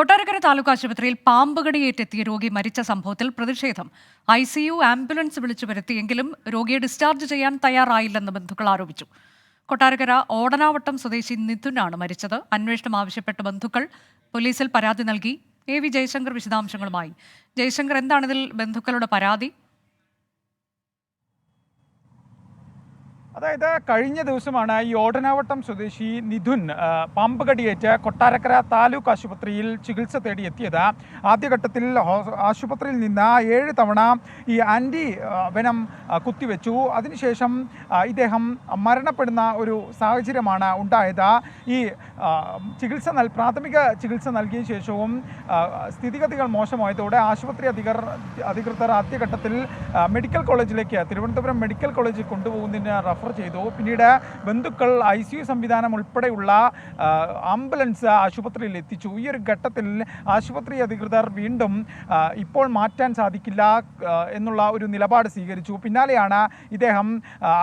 കൊട്ടാരക്കര താലൂക്ക് ആശുപത്രിയിൽ പാമ്പ് കടിയേറ്റെത്തിയ രോഗി മരിച്ച സംഭവത്തിൽ പ്രതിഷേധം. ഐ സി യു ആംബുലൻസ് വിളിച്ചു വരുത്തിയെങ്കിലും രോഗിയെ ഡിസ്ചാർജ് ചെയ്യാൻ തയ്യാറായില്ലെന്ന് ബന്ധുക്കൾ ആരോപിച്ചു. കൊട്ടാരക്കര ഓടനാവട്ടം സ്വദേശി നിഥുനാണ് മരിച്ചത്. അന്വേഷണം ആവശ്യപ്പെട്ട് ബന്ധുക്കൾ പോലീസിൽ പരാതി നൽകി. എ വി ജയശങ്കർ വിശദാംശങ്ങളുമായി. ജയശങ്കർ എന്താണ് ഇതിൽ ബന്ധുക്കളുടെ പരാതി? അതായത് കഴിഞ്ഞ ദിവസമാണ് ഈ ഓടനാവട്ടം സ്വദേശി നിധുൻ പമ്പ് കടിയേറ്റ് കൊട്ടാരക്കര താലൂക്ക് ആശുപത്രിയിൽ ചികിത്സ തേടി എത്തിയത് ആദ്യഘട്ടത്തിൽ ആശുപത്രിയിൽ നിന്ന് ഏഴ് തവണ ഈ ആന്റി വനം കുത്തിവെച്ചു. അതിനുശേഷം ഇദ്ദേഹം മരണപ്പെടുന്ന ഒരു സാഹചര്യമാണ് ഉണ്ടായത്. ഈ ചികിത്സ നൽ പ്രാഥമിക ചികിത്സ നൽകിയ ശേഷവും സ്ഥിതിഗതികൾ മോശമായതോടെ ആശുപത്രി അധികർ അധികൃതർ ആദ്യഘട്ടത്തിൽ മെഡിക്കൽ കോളേജിലേക്ക് തിരുവനന്തപുരം മെഡിക്കൽ കോളേജിൽ കൊണ്ടുപോകുന്നതിന് റഫർ ചെയ്തു. പിന്നീട് ബന്ധുക്കൾ ഐ സി യു സംവിധാനം ഉൾപ്പെടെയുള്ള ആംബുലൻസ് ആശുപത്രിയിൽ എത്തിച്ചു. ഈ ഒരു ഘട്ടത്തിൽ ആശുപത്രി അധികൃതർ വീണ്ടും ഇപ്പോൾ മാറ്റാൻ സാധിക്കില്ല എന്നുള്ള ഒരു നിലപാട് സ്വീകരിച്ചു. പിന്നാലെയാണ് ഇദ്ദേഹം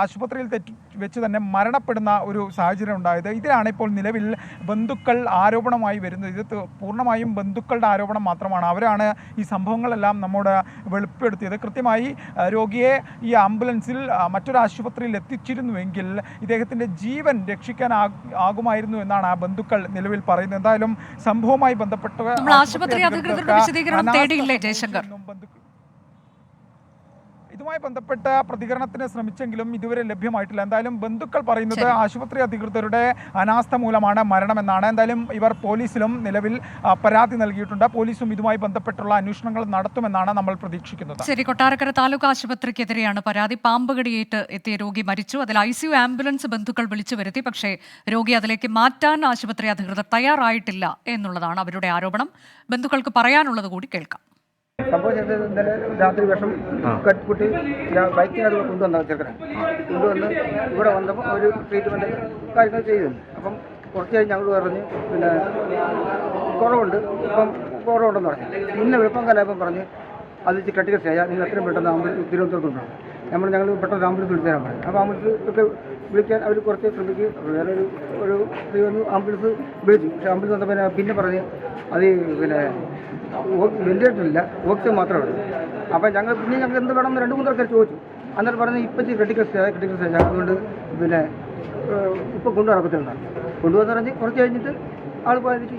ആശുപത്രിയിൽ തെറ്റി വെച്ച് തന്നെ മരണപ്പെടുന്ന ഒരു സാഹചര്യം ഉണ്ടായത്. ഇതിലാണ് ഇപ്പോൾ നിലവിൽ ബന്ധുക്കൾ ആരോപണമായി വരുന്നത്. ഇത് പൂർണമായും ബന്ധുക്കളുടെ ആരോപണം മാത്രമാണ്. അവരാണ് ഈ സംഭവങ്ങളെല്ലാം നമ്മോട് വെളിപ്പെടുത്തിയത്. കൃത്യമായി രോഗിയെ ഈ ആംബുലൻസിൽ മറ്റൊരു ആശുപത്രിയിൽ എത്തിച്ചിരുന്നുവെങ്കിൽ ഇദ്ദേഹത്തിന്റെ ജീവൻ രക്ഷിക്കാൻ ആകുമായിരുന്നു എന്നാണ് ആ ബന്ധുക്കൾ നിലവിൽ പറയുന്നത്. എന്തായാലും സംഭവവുമായി ബന്ധപ്പെട്ട ആശുപത്രി അധികൃതരുടെ വിശദീകരണം തേടിയില്ലേ, ജയശങ്കർ? ബന്ധുക്കൾ ഇതുമായി ബന്ധപ്പെട്ട പ്രതികരണത്തിന് ശ്രമിച്ചെങ്കിലും ഇതുവരെ ലഭ്യമായിട്ടില്ല. എന്തായാലും ബന്ധുക്കൾ പറയുന്നത് ആശുപത്രി അധികൃതരുടെ അനാസ്ഥ മൂലമാണ് മരണമെന്നാണ്. എന്തായാലും ഇവർ പോലീസിലും നിലവിൽ പരാതി നൽകിയിട്ടുണ്ട്. പോലീസും ഇതുമായി ബന്ധപ്പെട്ടുള്ള അന്വേഷണങ്ങൾ നടത്തുമെന്നാണ് നമ്മൾ പ്രതീക്ഷിക്കുന്നത്. ശരി കൊട്ടാരക്കര താലൂക്ക് ആശുപത്രിക്കെതിരെയാണ് പരാതി. പാമ്പ് കടിയേറ്റ് എത്തിയ രോഗി മരിച്ചു. അതിൽ ഐ ആംബുലൻസ് ബന്ധുക്കൾ വിളിച്ചു വരുത്തി. പക്ഷേ രോഗി അതിലേക്ക് മാറ്റാൻ ആശുപത്രി അധികൃതർ തയ്യാറായിട്ടില്ല എന്നുള്ളതാണ് അവരുടെ ആരോപണം. ബന്ധുക്കൾക്ക് പറയാനുള്ളത് കൂടി കേൾക്കാം. സംഭവിച്ചത് ഇന്നലെ രാത്രി വിഷം കുട്ടി ബൈക്കിനകത്ത് കൊണ്ടുവന്ന ചെറുക്കനെ. കൊണ്ടുവന്ന് ഇവിടെ വന്നപ്പോൾ ഒരു ട്രീറ്റ്മെന്റ് കാര്യങ്ങൾ ചെയ്തു. അപ്പം കുറച്ച് കഴിഞ്ഞ് ഞങ്ങൾ പറഞ്ഞ് പിന്നെ കുറവുണ്ട്. ഇപ്പം കുറവുണ്ടെന്ന് പറഞ്ഞു. പിന്നെ വെളുപ്പം കലാപം പറഞ്ഞ് അത് ക്രിട്ടിക്കൽ സ്റ്റേജ് നിങ്ങൾ എത്രയും പെട്ടെന്ന് ആകുമ്പോൾ തിരുവനന്തപുരത്ത് കൊണ്ടുപോകണം നമ്മൾ ഞങ്ങൾ പെട്ടെന്ന് ആംബുലൻസ് വിളിച്ചു തരാൻ പറയും അപ്പോൾ ആംബുലൻസ് ഒക്കെ വിളിക്കാൻ അവർ കുറച്ച് ശ്രമിക്കും വേറെ ഒരു ഒരു സ്ത്രീ വന്നു ആംബുലൻസ് വിളിച്ചു. പക്ഷേ ആംബുലൻസ് വന്നപ്പോൾ പിന്നെ പറഞ്ഞ് അത് പിന്നെ വെന്റിലേറ്റർ ഇല്ല ഓക്സിജൻ മാത്രമേ ഉള്ളൂ. അപ്പം ഞങ്ങൾ പിന്നെ ഞങ്ങൾക്ക് എന്ത് വേണമെന്ന് രണ്ട് മൂന്ന് ആൾക്കാർ ചോദിച്ചു. അന്നേരം പറഞ്ഞ് ഇപ്പം ക്രിട്ടിക്കൽ സ്റ്റേജ് ക്രിട്ടിക്കൽ സ്റ്റേജ് അതുകൊണ്ട് പിന്നെ ഇപ്പം കൊണ്ടു നടക്കത്തില്ല കൊണ്ടുവന്ന് പറഞ്ഞ് കുറച്ച് കഴിഞ്ഞിട്ട് ആൾ പോയതിട്ട്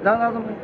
ഇതാണ് സംഭവം.